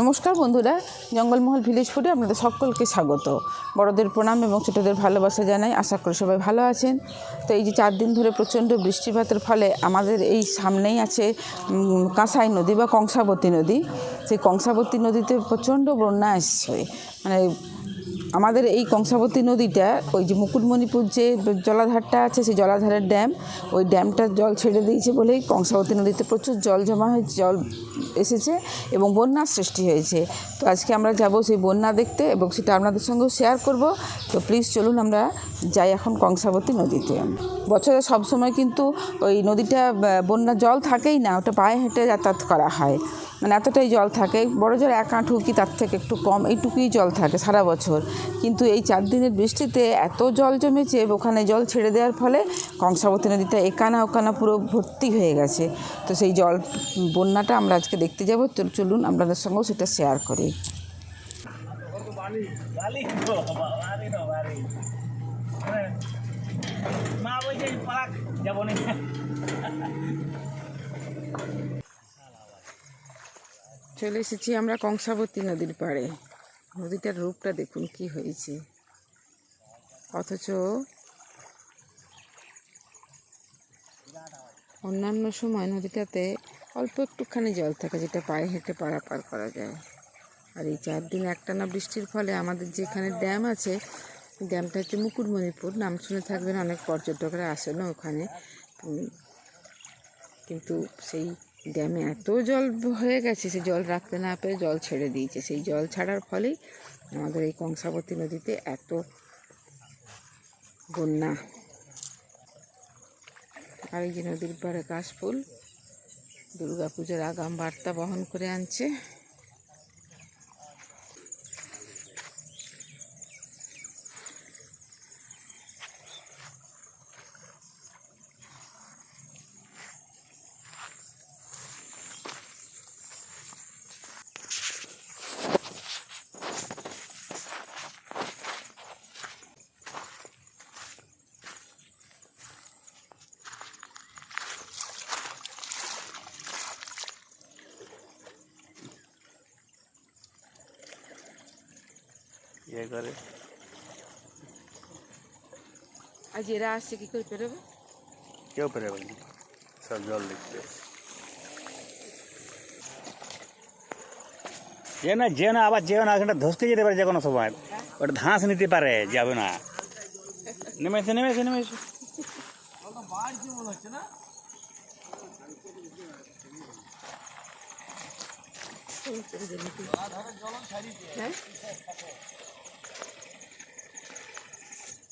নমস্কার বন্ধুরা, জঙ্গলমহল ভিলেজ ফুডে আপনাদের সকলকে স্বাগত। বড়দের প্রণাম এবং ছোটোদের ভালোবাসা জানাই। আশা করি সবাই ভালো আছেন। তো এই যে চার দিন ধরে প্রচণ্ড বৃষ্টিপাতের ফলে আমাদের এই সামনেই আছে কাঁসাই নদী বা কংসাবতী নদী। সেই কংসাবতী নদীতে প্রচণ্ড বন্যা আসছে মানে আমাদের এই কংসাবতী নদীটা, ওই যে মুকুটমণিপুর যে জলাধারটা আছে, সেই জলাধারের ড্যাম, ওই ড্যামটা জল ছেড়ে দিয়েছে বলেই কংসাবতী নদীতে প্রচুর জল জমা হয়ে, জল এসেছে এবং বন্যার সৃষ্টি হয়েছে। তো আজকে আমরা যাব সেই বন্যা দেখতে এবং সেটা আপনাদের সঙ্গেও শেয়ার করব। তো প্লিজ চলুন আমরা যাই এখন কংসাবতী নদীতে। বছরে সবসময় কিন্তু ওই নদীটা বন্যা জল থাকেই না, ওটা পায়ে হেঁটে যাতায়াত করা হয়। মানে এতটাই জল থাকে। বড় জল এক আঁঠু কি তার থেকে একটু কম? এইটুকুই জল থাকে সারা বছর। কিন্তু এই চার দিনের বৃষ্টিতে এত জল জমেছে, ওখানে জল ছেড়ে দেওয়ার ফলে কংসাবতী নদীটা একানা ওকানা পুরো ভর্তি হয়ে গেছে। তো সেই জল বন্যাটা আমরা আজকে দেখতে যাব। চলুন, আপনাদের সঙ্গেও সেটা শেয়ার করি। মা বলছে পালাক যাব না চলে এসেছি আমরা কংসাবতী নদীর পাড়ে। নদীটার রূপটা দেখুন কি হয়েছে। অথচ অন্যান্য সময় নদীটাতে অল্প একটুখানি জল থাকে, যেটা পায়ে হেঁটে পারাপার করা যায়। আর এই চার দিন একটানা বৃষ্টির ফলে আমাদের যেখানে ড্যাম আছে ড্যামটা হচ্ছে মুকুটমণিপুর। নাম শুনে থাকবেন অনেক পর্যটকরা আসেন ওখানে। কিন্তু সেই ড্যামে এত জল হয়ে গেছে, সে জল রাখতে না পেরে জল ছেড়ে দিয়েছে। সেই জল ছাড়ার ফলেই আমাদের এই কংসাবতী নদীতে এত বন্যা। আর এই যে নদীর পাড়ে কাশফুল দুর্গা পুজোর আগাম বার্তা বহন করে আনছে। ইয়ে করে আজ এরা আসছে কি করে পেরোবে কেউ পেরে বলি সব জল দেখতে যে না যে না আবার যেও না এখানটা ধসতে যেতে পারে যে কোনো সময় ওটা ধাঁস নিতে পারে যাবে না নেমেছে নেমেছে নেমেছে হ্যাঁ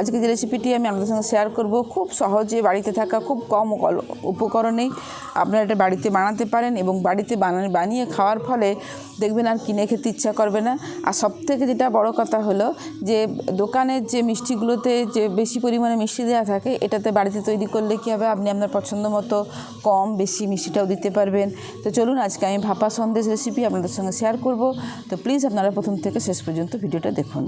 আজকে যে রেসিপিটি আমি আপনাদের সঙ্গে শেয়ার করব, খুব সহজে বাড়িতে থাকা খুব কম উপকরণেই আপনারা এটা বাড়িতে বানাতে পারেন এবং বাড়িতে বানানো, বানিয়ে খাওয়ার ফলে দেখবেন আর কিনে খেতে ইচ্ছা করবে না। আর সবথেকে যেটা বড় কথা হলো যে, দোকানের যে মিষ্টিগুলোতে যে বেশি পরিমাণে মিষ্টি দেওয়া থাকে, এটাতে বাড়িতে তৈরি করলে কী হবে? আপনি আপনার পছন্দ মতো কম বেশি মিষ্টিটাও দিতে পারবেন। তো চলুন, আজকে আমি ভাপা সন্দেশ রেসিপি আপনাদের সঙ্গে শেয়ার করব। তো প্লিজ আপনারা প্রথম থেকে শেষ পর্যন্ত ভিডিওটা দেখুন।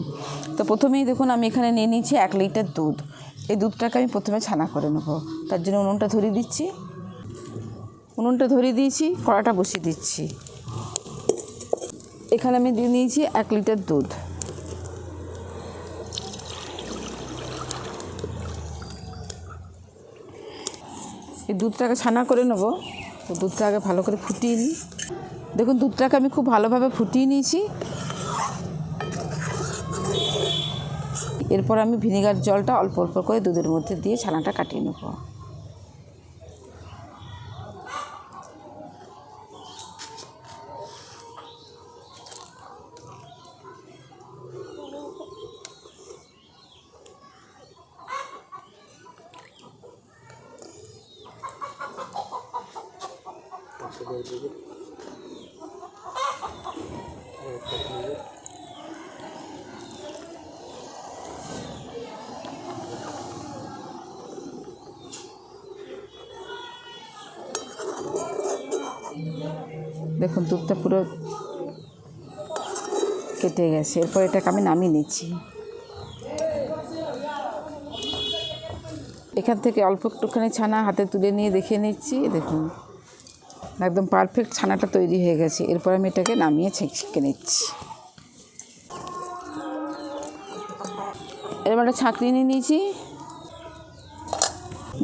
তো প্রথমেই দেখুন, আমি এখানে নিয়ে নিয়েছি এক লিটার দুধ। এই দুধটাকে আমি প্রথমে ছানা করে নেব। তার জন্য উনুনটা ধরিয়ে দিচ্ছি। উনুনটা ধরিয়ে দিয়েছি, কড়াটা বসিয়ে দিচ্ছি। এখানে আমি দিয়ে নিয়েছি এক লিটার দুধ। এই দুধটাকে ছানা করে নেব। তো দুধটা আগে ভালো করে ফুটিয়ে নিই। দেখুন, দুধটাকে আমি খুব ভালোভাবে ফুটিয়ে নিয়েছি। এরপর আমি ভিনেগার জলটা অল্প অল্প করে দুধের মধ্যে দিয়ে ছানাটা কাটিয়ে নেব। দেখুন, দুধটা পুরো কেটে গেছে। এরপর এটাকে আমি নামিয়ে নিচ্ছি। এখান থেকে অল্প একটুখানি ছানা হাতে তুলে নিয়ে দেখে নিচ্ছি। দেখুন, একদম পারফেক্ট ছানাটা তৈরি হয়ে গেছে। এরপর আমি এটাকে নামিয়ে ছেঁকে নিচ্ছি। এরপর একটা ছাঁকনি নিয়ে নিয়েছি।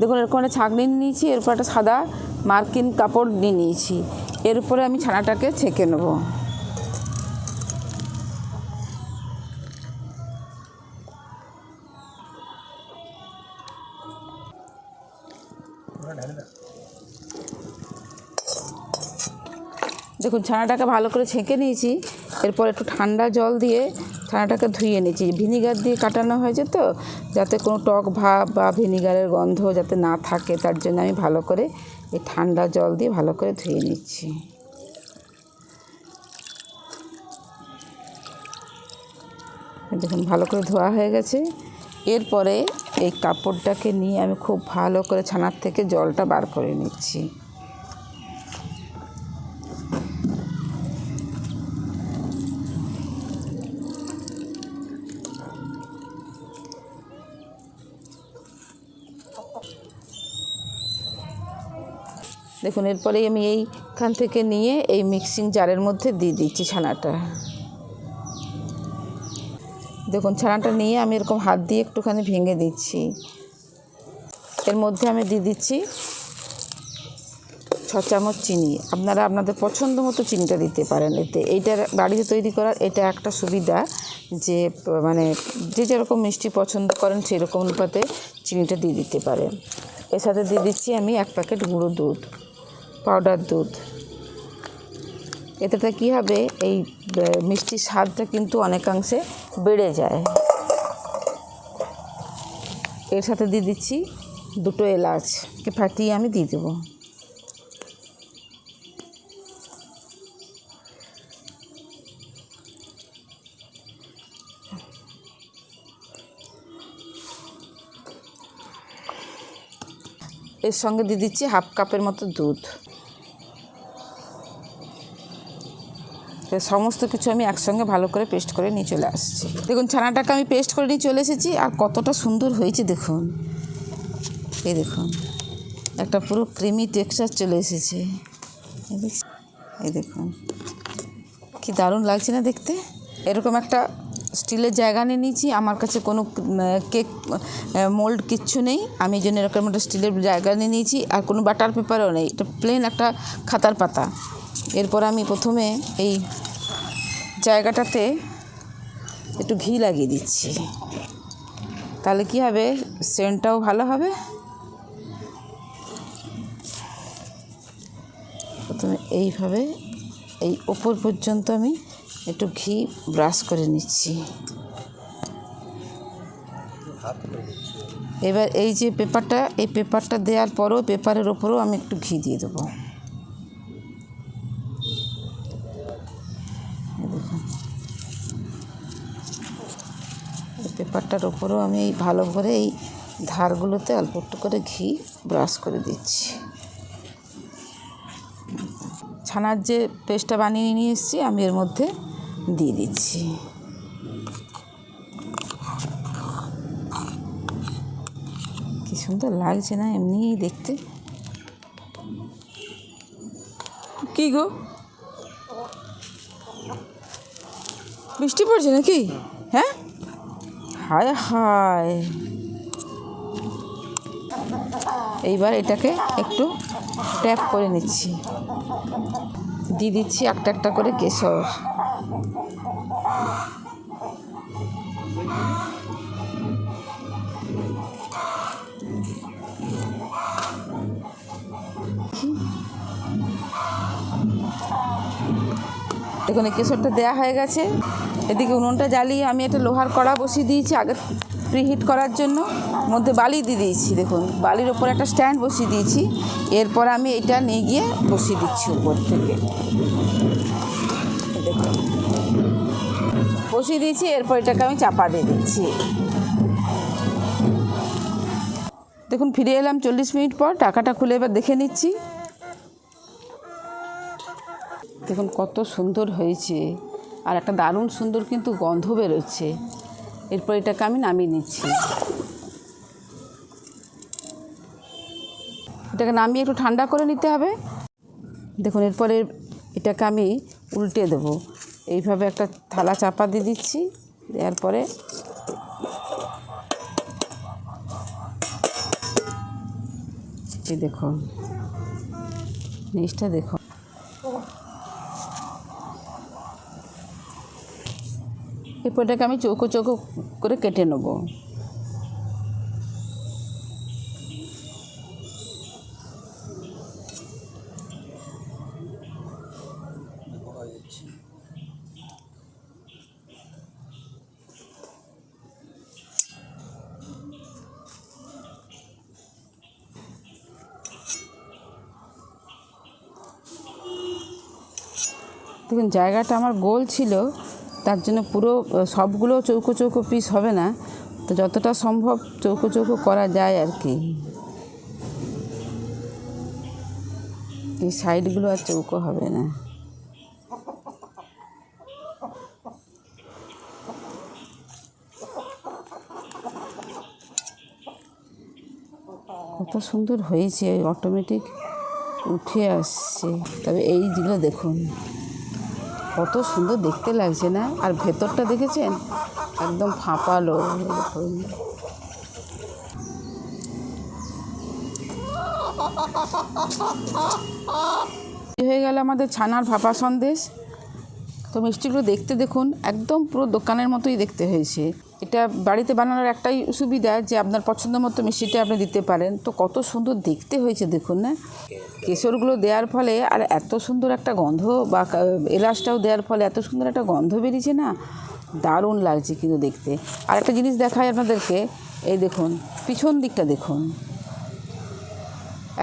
দেখুন, এরকম একটা ছাঁকনি নিয়েছি। এরপর একটা সাদা মার্কিন কাপড় নিয়ে নিয়েছি। এর উপরে আমি ছানাটাকে ছেঁকে নেব। দেখুন, ছানাটাকে ভালো করে ছেঁকে নিয়েছি। এরপর একটু ঠান্ডা জল দিয়ে ছানাটাকে ধুয়ে নিয়েছি। ভিনিগার দিয়ে কাটানো হয়েছে তো, যাতে কোনো টক ভাব বা ভিনিগারের গন্ধ যাতে না থাকে, তার জন্য আমি ভালো করে এই ঠান্ডা জল দিয়ে ভালো করে ধুয়ে নিচ্ছি। দেখুন, ভালো করে ধোয়া হয়ে গেছে। এরপরে এই কাপড়টাকে নিয়ে আমি খুব ভালো করে ছানার থেকে জলটা বার করে নিচ্ছি। দেখুন, এরপরেই আমি এইখান থেকে নিয়ে এই মিক্সিং জারের মধ্যে দিয়ে দিচ্ছি ছানাটা। দেখুন, ছানাটা নিয়ে আমি এরকম হাত দিয়ে একটুখানি ভেঙে দিচ্ছি। এর মধ্যে আমি দিয়ে দিচ্ছি ছ চামচ চিনি। আপনারা আপনাদের পছন্দ মতো চিনিটা দিতে পারেন। এতে এইটার বাড়িতে তৈরি করার এটা একটা সুবিধা যে মানে যে যেরকম মিষ্টি পছন্দ করেন সেরকম অনুপাতে চিনিটা দিয়ে দিতে পারেন। এর সাথে দিয়ে দিচ্ছি আমি এক প্যাকেট গুঁড়ো দুধ। পাউডার দুধ। এতেটা কী হবে? এই মিষ্টির স্বাদটা কিন্তু অনেকাংশে বেড়ে যায়। এর সাথে দিয়ে দিচ্ছি দুটো এলাচকে ফাটিয়ে আমি দিয়ে দেবো। এর সঙ্গে দিয়ে দিচ্ছি হাফ কাপের মতো দুধ। সমস্ত কিছু আমি একসঙ্গে ভালো করে পেস্ট করে নিয়ে চলে আসছি। দেখুন, ছানাটাকে আমি পেস্ট করে নিয়ে চলে এসেছি আর কতটা সুন্দর হয়েছে দেখুন। এই দেখুন, একটা পুরো ক্রিমি টেক্সচার চলে এসেছে। এই দেখুন কি দারুণ লাগছে না দেখতে? এরকম একটা স্টিলের জায়গা নিয়ে নিয়েছি, আমার কাছে কোনো কেক মোল্ড কিচ্ছু নেই। আমি জন্য এরকম একটা স্টিলের জায়গা নিয়ে নিয়েছি, আর কোনো বাটার পেপারও নেই। এটা প্লেন একটা খাতার পাতা। এরপর আমি প্রথমে এই জায়গাটাতে একটু ঘি লাগিয়ে দিচ্ছি। তাহলে কি হবে? সেন্টটাও ভালো হবে। প্রথমে এইভাবে এই ওপর পর্যন্ত আমি একটু ঘি ব্রাশ করে নিচ্ছি। এবার এই যে পেপারটা, এই পেপারটা দেওয়ার পরও পেপারের ওপরেও আমি একটু ঘি দিয়ে দেবো। পেপারটার ওপরেও আমি এই ভালো করে এই ধারগুলোতে অল্প একটু করে ঘি ব্রাশ করে দিচ্ছি। ছানার যে পেস্টটা বানিয়ে নিয়ে এসেছি, আমি এর মধ্যে দিয়ে দিচ্ছি। কি সুন্দর লাগছে না এমনিই দেখতে। কি গো? বৃষ্টি পড়ছে নাকি? হ্যাঁ হায়। এইবার এটাকে একটু ট্যাপ করে নিচ্ছি। দিয়ে দিচ্ছি একটা একটা করে কেশর। এই কেশরটা দেওয়া হয়ে গেছে। এদিকে উনুনটা জ্বালিয়ে আমি একটা লোহার কড়া বসিয়ে দিয়েছি, আগে প্রিহিট করার জন্য। মধ্যে বালি দিয়ে দিয়েছি, দেখুন। বালির ওপর একটা স্ট্যান্ড বসিয়ে দিয়েছি। এরপর আমি এটা নিয়ে গিয়ে বসিয়ে দিচ্ছি উপর থেকে। দেখুন। বসিয়ে দিয়েছি, এরপর এটাকে আমি চাপা দিয়ে দিচ্ছি। দেখুন, ফিরে এলাম চল্লিশ মিনিট পর, টাকাটা খুলে এবার দেখে নিচ্ছি। দেখুন, কত সুন্দর হয়েছে। আর একটা দারুণ সুন্দর কিন্তু গন্ধ বেরোচ্ছে। এরপর এটাকে আমি নামিয়ে নিচ্ছি। এটাকে নামিয়ে একটু ঠান্ডা করে নিতে হবে। দেখুন, এরপরে এটাকে আমি উল্টে দেব। এইভাবে একটা থালা চাপা দিয়ে দিচ্ছি। দেওয়ার পরে দেখুন, জিনিসটা দেখো এরপর এটাকে আমি চৌকো চৌকো করে কেটে নেব। দেখুন জায়গাটা আমার গোল ছিল। তার জন্য পুরো সবগুলো চৌকো চৌকো পিস হবে না। তো যতটা সম্ভব চৌকো চৌকো করা যায় আর কি। এই সাইডগুলো আর চৌকো হবে না। কত সুন্দর হয়েছে অটোমেটিক উঠে আসছে। তবে এইগুলো দেখুন। কত সুন্দর দেখতে লাগছে না? আর ভেতরটা দেখেছেন? একদম ফাঁপালো। হয়ে গেল আমাদের ছানার ফাঁপা সন্দেশ? তো মিষ্টিগুলো দেখতে দেখুন, একদম পুরো দোকানের মতোই দেখতে হয়েছে। এটা বাড়িতে বানানোর একটাই সুবিধা যে আপনার পছন্দ মতো মিষ্টিটা আপনি দিতে পারেন। তো কত সুন্দর দেখতে হয়েছে, দেখুন না? কেশরগুলো দেওয়ার ফলে আর এত সুন্দর একটা গন্ধ বা এলাচটাও দেওয়ার ফলে এত সুন্দর একটা গন্ধ বেরিয়েছে না? দারুণ লাগছে কিন্তু দেখতে। আর একটা জিনিস দেখায় আপনাদেরকে, এই দেখুন, পিছন দিকটা দেখুন।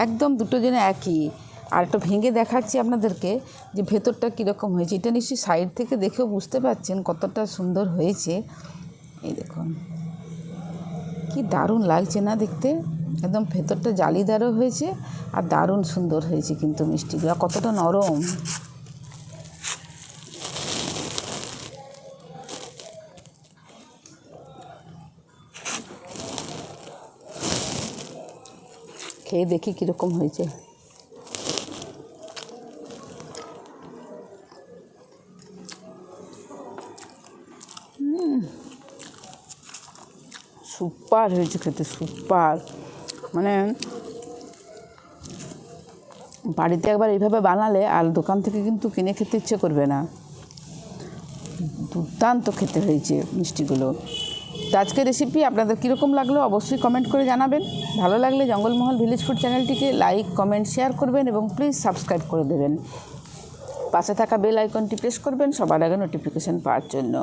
একদম দুটো যেন একই। আর ভেঙে দেখাচ্ছি আপনাদেরকে যে ভেতরটা কীরকম হয়েছে। এটা নিশ্চয়ই সাইড থেকে দেখেও বুঝতে পারছেন কতটা সুন্দর হয়েছে। এই দেখুন। কি দারুণ লাগছে না দেখতে? একদম ভেতরটা জালিদারও হয়েছে আর দারুণ সুন্দর হয়েছে কিন্তু মিষ্টিগুলো। কতটা নরম। খেয়ে দেখি কীরকম হয়েছে। সুপার হয়েছে খেতে সুপার। মানে বাড়িতে একবার এইভাবে বানালে আর দোকান থেকে কিন্তু কিনে খেতে ইচ্ছে করবে না। দুর্দান্ত খেতে হয়েছে মিষ্টিগুলো। তো আজকের রেসিপি আপনাদের কীরকম লাগল অবশ্যই কমেন্ট করে জানাবেন। ভালো লাগলে জঙ্গলমহল ভিলেজ ফুড চ্যানেলটিকে লাইক কমেন্ট শেয়ার করবেন এবং প্লিজ সাবস্ক্রাইব করে দেবেন। পাশে থাকা বেল আইকনটি প্রেস করবেন, সবার আগে নোটিফিকেশান পাওয়ার জন্য।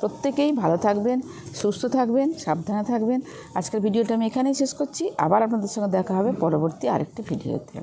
প্রত্যেকেই ভালো থাকবেন, সুস্থ থাকবেন, সাবধানে থাকবেন। আজকের ভিডিওটা আমি এখানেই শেষ করছি। আবার আপনাদের সঙ্গে দেখা হবে পরবর্তী আরেকটি ভিডিওতে।